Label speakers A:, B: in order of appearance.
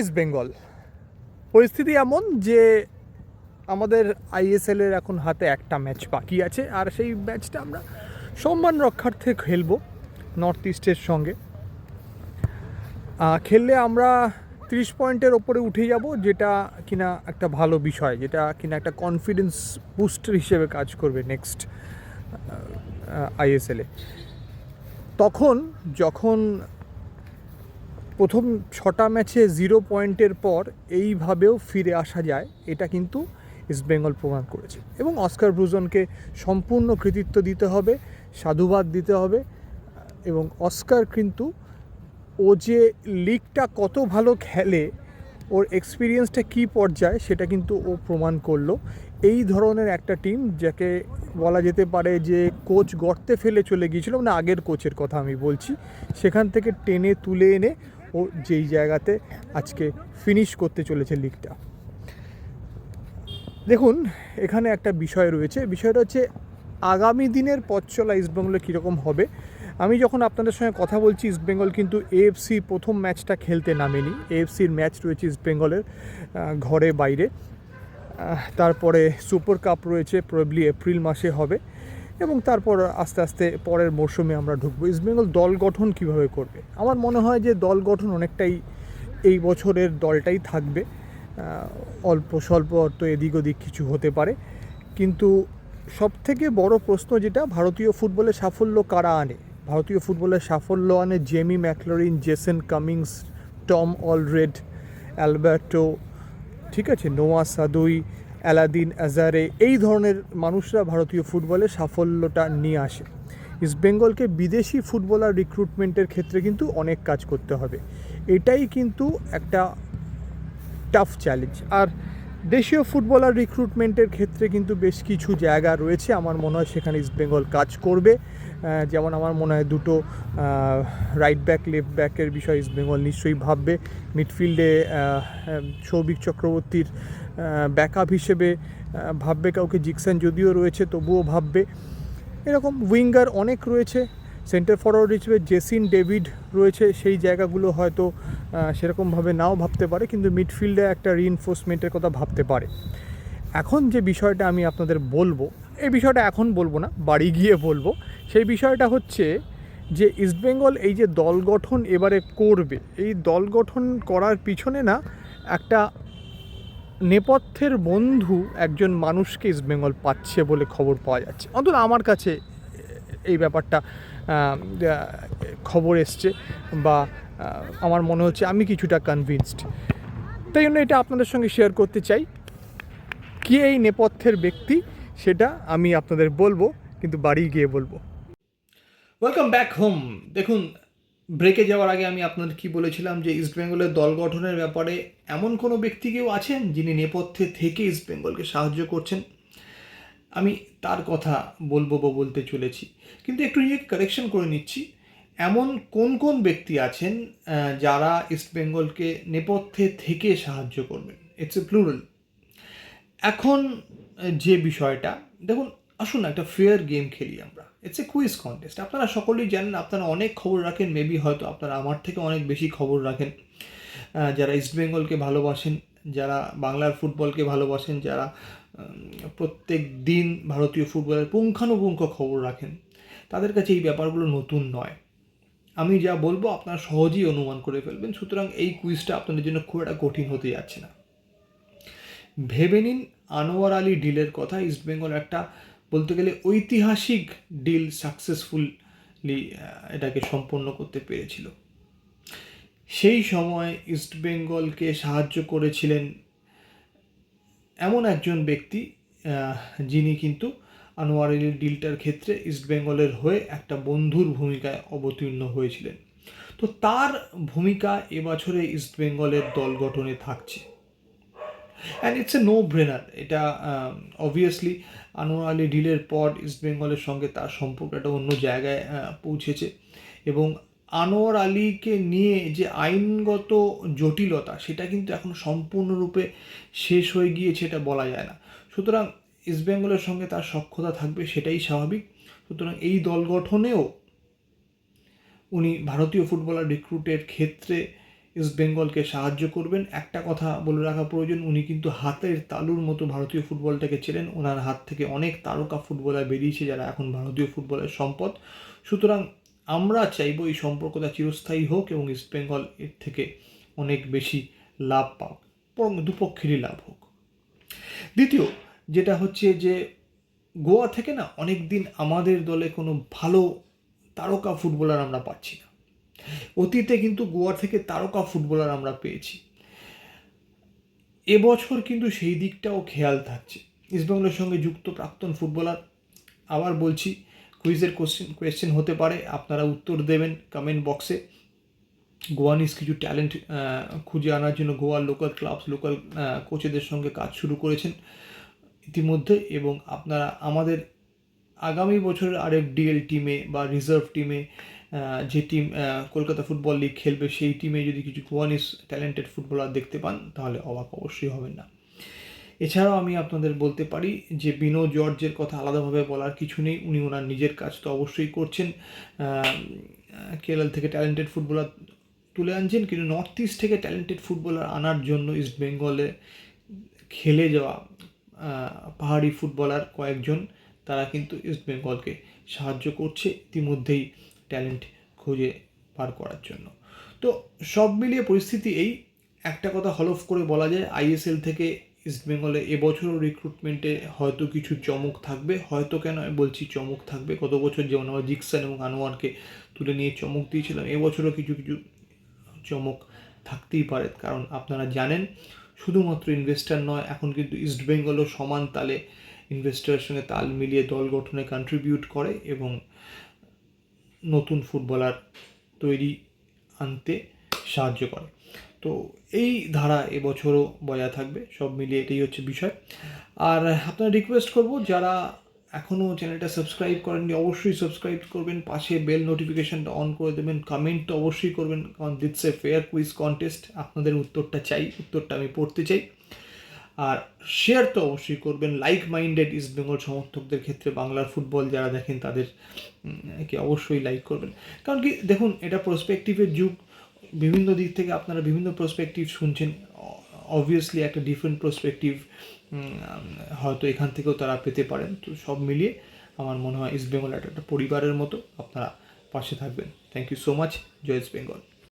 A: East Bengal. পরিস্থিতি এমন যে আমাদের আইএসএল এর এখন হাতে একটা ম্যাচ বাকি আছে, আর সেই ম্যাচটা আমরা সম্মান রক্ষার্থে খেলব নর্থ ইস্টের সঙ্গে। খেললে আমরা ত্রিশ পয়েন্টের ওপরে উঠে যাব, যেটা কিনা একটা ভালো বিষয়, যেটা কিনা একটা কনফিডেন্স বুস্টার হিসেবে কাজ করবে নেক্সট আইএসএলে তখন যখন প্রথম ছটা ম্যাচে জিরো পয়েন্টের পর এইভাবেও ফিরে আসা যায়, এটা কিন্তু ইস্টবেঙ্গল প্রমাণ করেছে। এবং অস্কার ব্রুজনকে সম্পূর্ণ কৃতিত্ব দিতে হবে, সাধুবাদ দিতে হবে, এবং অস্কার কিন্তু ও যে লিগটা কত ভালো খেলে, ওর এক্সপিরিয়েন্সটা কী পর্যায়ে, সেটা কিন্তু ও প্রমাণ করল। এই ধরনের একটা টিম যাকে বলা যেতে পারে যে কোচ গর্তে ফেলে চলে গিয়েছিল মানে আগের কোচের কথা আমি বলছি, সেখান থেকে টেনে তুলে এনে ও যেই জায়গাতে আজকে ফিনিশ করতে চলেছে লিগটা দেখুন, এখানে একটা বিষয় রয়েছে। বিষয়টা হচ্ছে, আগামী দিনের পথ চলা ইস্টবেঙ্গলে কীরকম হবে? আমি যখন আপনাদের সঙ্গে কথা বলছি ইস্টবেঙ্গল কিন্তু এএফসি প্রথম ম্যাচটা খেলতে নামেনি। এএফসির ম্যাচ রয়েছে ইস্টবেঙ্গলের ঘরে বাইরে। তারপরে সুপার কাপ রয়েছে প্রবলি এপ্রিল মাসে হবে। এবং তারপর আস্তে আস্তে পরের মরশুমে আমরা ঢুকবো। ইস্টবেঙ্গল দল গঠন কীভাবে করবে? আমার মনে হয় যে দল গঠন অনেকটাই এই বছরের দলটাই থাকবে। অল্প স্বল্প অর্থ এদিক ওদিক কিছু হতে পারে। কিন্তু সব থেকে বড় প্রশ্ন যেটা, ভারতীয় ফুটবলে সাফল্য কারা আনে? ভারতীয় ফুটবলের সাফল্য আনে Jamie Maclaren Jason Cummings Tom Aldred Alberto ঠিক আছে? নোয়া সাদুই অ্যালাদিন আজারে এই ধরনের মানুষরা ভারতীয় ফুটবলে সাফল্যটা নিয়ে আসে। ইস্টবেঙ্গলকে বিদেশি ফুটবলার রিক্রুটমেন্টের ক্ষেত্রে কিন্তু অনেক কাজ করতে হবে। এটাই কিন্তু একটা টাফ চ্যালেঞ্জ আর দেশীয় ফুটবলার রিক্রুটমেন্টের ক্ষেত্রে কিন্তু বেশ কিছু জায়গা রয়েছে। আমার মনে হয় সেখানে ইস্টবেঙ্গল কাজ করবে। যেমন আমার মনে হয় দুটো রাইট ব্যাক লেফট ব্যাকের বিষয়ে ইস্টবেঙ্গল নিশ্চয়ই ভাববে। মিডফিল্ডে সৌভিক চক্রবর্তীর ব্যাকআপ হিসেবে ভাববে কাউকে জিকসন যদিও রয়েছে, তবুও ভাববে। এরকম উইঙ্গার অনেক রয়েছে সেন্টার ফরওয়ার্ড হিসেবে জেসিন ডেভিড রয়েছে, সেই জায়গাগুলো হয়তো সেরকমভাবে নাও ভাবতে পারে, কিন্তু মিডফিল্ডে একটা রিইনফোর্সমেন্টের কথা ভাবতে পারে। এখন যে বিষয়টা আমি আপনাদের বলব, এই বিষয়টা এখন বলব না, বাড়ি গিয়ে বলব, সেই বিষয়টা হচ্ছে যে ইস্টবেঙ্গল এই যে দল গঠন এবারে করবে, এই দল গঠন করার পিছনে না একটা নেপথ্যের বন্ধু একজন মানুষকে ইস্টবেঙ্গল পাচ্ছে বলে খবর পাওয়া যাচ্ছে। অন্তত আমার কাছে এই ব্যাপারটা খবর এসছে বা আমার মনে হচ্ছে আমি কিছুটা কনভিনসড তাই জন্য এটা আপনাদের সঙ্গে শেয়ার করতে চাই। কে এই নেপথ্যের ব্যক্তি, সেটা আমি আপনাদের বলব, কিন্তু বাড়ি গিয়ে বলব। ওয়েলকাম ব্যাক হোম দেখুন ব্রেকে যাওয়ার আগে আমি আপনাদের কি বলেছিলাম যে ইস্টবেঙ্গলের দল গঠনের ব্যাপারে এমন কোনো ব্যক্তি কেউ আছেন যিনি নেপথ্যে থেকে ইস্টবেঙ্গলকে সাহায্য করছেন? আমি তার কথা বলব বা বলতে চলেছি। কিন্তু একটু নিজেকে কারেকশন করে নিচ্ছি। এমন কোন কোন ব্যক্তি আছেন যারা ইস্টবেঙ্গলকে নেপথ্যে থেকে সাহায্য করবেন? ইটস এ প্লুরাল এখন যে বিষয়টা, দেখুন আসুন একটা ফেয়ার গেম খেলি আমরা। ইটস এ কুইজ কন্টেস্ট আপনারা সকলেই জানেন, আপনারা অনেক খবর রাখেন মেবি হয়তো আপনারা আমার থেকে অনেক বেশি খবর রাখেন। যারা ইস্টবেঙ্গলকে ভালোবাসেন, যারা বাংলার ফুটবলকে ভালোবাসেন, যারা প্রত্যেক দিন ভারতীয় ফুটবলের পুঙ্খানুপুঙ্খ খবর রাখেন, তাদের কাছে এই ব্যাপারগুলো নতুন নয়। আমি যা বলব, আপনারা সহজেই অনুমান করে ফেলবেন, সুতরাং এই কুইজটা আপনাদের জন্য খুব একটা কঠিন হতে যাচ্ছে না। ভেবে নিন, আনোয়ার আলী ডিলের কথা ইস্টবেঙ্গল একটা বলতে গেলে ঐতিহাসিক ডিল সাকসেসফুলি এটাকে সম্পন্ন করতে পেরেছিল। সেই সময় ইস্টবেঙ্গলকে সাহায্য করেছিলেন এমন একজন ব্যক্তি যিনি কিন্তু আনোয়ার আলীর ডিলটার ক্ষেত্রে ইস্টবেঙ্গলের হয়ে একটা বন্ধুর ভূমিকায় অবতীর্ণ হয়েছিলেন। তো তার ভূমিকা এবছরে ইস্টবেঙ্গলের দল গঠনে থাকছে। And it's a no brainer এটা অবভিয়াসলি আনোয়ার আলী ডিলের পর ইস্টবেঙ্গলের সঙ্গে তার সম্পর্ক একটা অন্য জায়গায় পৌঁছেছে। এবং আনোয়ার আলীকে নিয়ে যে আইনগত জটিলতা, সেটা কিন্তু এখন সম্পূর্ণরূপে শেষ হয়ে গিয়েছে, এটা বলা যায় না। সুতরাং ইস্টবেঙ্গলের সঙ্গে তার সক্ষতা থাকবে, সেটাই স্বাভাবিক। সুতরাং এই দল গঠনেও উনি ভারতীয় ফুটবলার রিক্রুটের ক্ষেত্রে ইস্ট বেঙ্গলকে সাহায্য করবেন। একটা কথা বলে রাখা প্রয়োজন, উনি কিন্তু হাতের তালুর মতো ভারতীয় ফুটবলটাকে ছিলেন ওনার হাত থেকে অনেক তারকা ফুটবলার বেরিয়েছে যারা এখন ভারতীয় ফুটবলের সম্পদ। সুতরাং আমরা চাইব এই সম্পর্কটা চিরস্থায়ী হোক এবং ইস্ট বেঙ্গল এর থেকে অনেক বেশি লাভ পাক, বরং দুপক্ষেরই লাভ হোক। দ্বিতীয়, যেটা হচ্ছে যে গোয়া থেকে না অনেক দিন আমাদের দলে কোনো ভালো তারকা ফুটবলার আমরা পাচ্ছি না। অতীতে কিন্তু গোয়া থেকে তারকা ফুটবলার আমরা পেয়েছি। এবছর কিন্তু সেই দিকটাও খেয়াল থাকছে। ইস্টবেঙ্গলের সঙ্গে যুক্ত প্রাক্তন ফুটবলার। আবার বলছি কুইজের কোশ্চেন কোয়েশ্চেন হতে পারে, আপনারা উত্তর দেবেন কমেন্ট বক্সে গোয়ানিস কিছু ট্যালেন্ট খুঁজে আনার জন্য গোয়ার লোকাল ক্লাবস লোকাল কোচেদের সঙ্গে কাজ শুরু করেছেন ইতিমধ্যে এবং আপনারা আমাদের আগামী বছরের আরেক ডিএল টিমে বা রিজার্ভ টিমে যে টিম কলকাতা ফুটবল লিগ খেলবে, সেই টিমে যদি কিছু গোয়ানিস ট্যালেন্টেড ফুটবলার দেখতে পান, তাহলে অবাক অবশ্যই হবেন না। এছাড়াও আমি আপনাদের বলতে পারি যে বিনো জর্জের কথা আলাদাভাবে বলার কিছু নেই, উনি ওনার নিজের কাজ তো অবশ্যই করছেন। কেরল থেকে ট্যালেন্টেড ফুটবলার তুলে আনছেন, কিন্তু নর্থ ইস্ট থেকে ট্যালেন্টেড ফুটবলার আনার জন্য ইস্ট বেঙ্গলে খেলে যাওয়া পাহাড়ি ফুটবলার কয়েকজন, তারা কিন্তু ইস্ট বেঙ্গলকে সাহায্য করছে। ইতিমধ্যেই ট্যালেন্ট খুঁজে পার করার জন্য। তো সব মিলিয়ে পরিস্থিতি এই। একটা কথা হলফ করে বলা যায় আইএসএল থেকে ইস্ট বেঙ্গলে এবছরও রিক্রুটমেন্টে হয়তো কিছু চমক থাকবে। হয়তো কেন আমি বলছি চমক থাকবে? গত বছর যেমন আমরা জিকসান এবং আনোয়ারকে তুলে নিয়ে চমক দিয়েছিলাম, এবছরও কিছু কিছু চমক থাকতেই পারে। কারণ আপনারা জানেন, শুধুমাত্র ইনভেস্টার নয়, এখন কিন্তু ইস্ট বেঙ্গলও সমান তালে ইনভেস্টারের সঙ্গে তাল মিলিয়ে দল গঠনে কন্ট্রিবিউট করে এবং নতুন ফুটবলার তৈরি আনতে সাহায্য করে। তো এই ধারা এবছরও বজায় থাকবে, সব মিলিয়ে এটাই হচ্ছে বিষয়। আর আপনারা রিকোয়েস্ট করব, যারা এখনও চ্যানেলটা সাবস্ক্রাইব করেননি, অবশ্যই সাবস্ক্রাইব করবেন, পাশে বেল নোটিফিকেশানটা অন করে দেবেন কমেন্ট তো অবশ্যই করবেন, কারণ that's a fair quiz contest আপনাদের উত্তরটা চাই, উত্তরটা আমি পড়তে চাই। আর শেয়ার তো অবশ্যই করবেন। লাইক মাইন্ডেড ইস্ট বেঙ্গল সমর্থকদের ক্ষেত্রে বাংলার ফুটবল যারা দেখেন, তাদের কি অবশ্যই লাইক করবেন। কারণ কি, দেখুন, এটা প্রসপেক্টিভের যুগ। বিভিন্ন দিক থেকে আপনারা বিভিন্ন প্রসপেক্টিভ শুনছেন। অবভিয়াসলি একটা ডিফারেন্ট প্রসপেক্টিভ হয়তো এখান থেকেও তারা পেতে পারেন। তো সব মিলিয়ে আমার মনে হয় ইস্ট বেঙ্গল একটা পরিবারের মতো। আপনারা পাশে থাকবেন। থ্যাংক ইউ সো মাচ জয় ইস্ট বেঙ্গল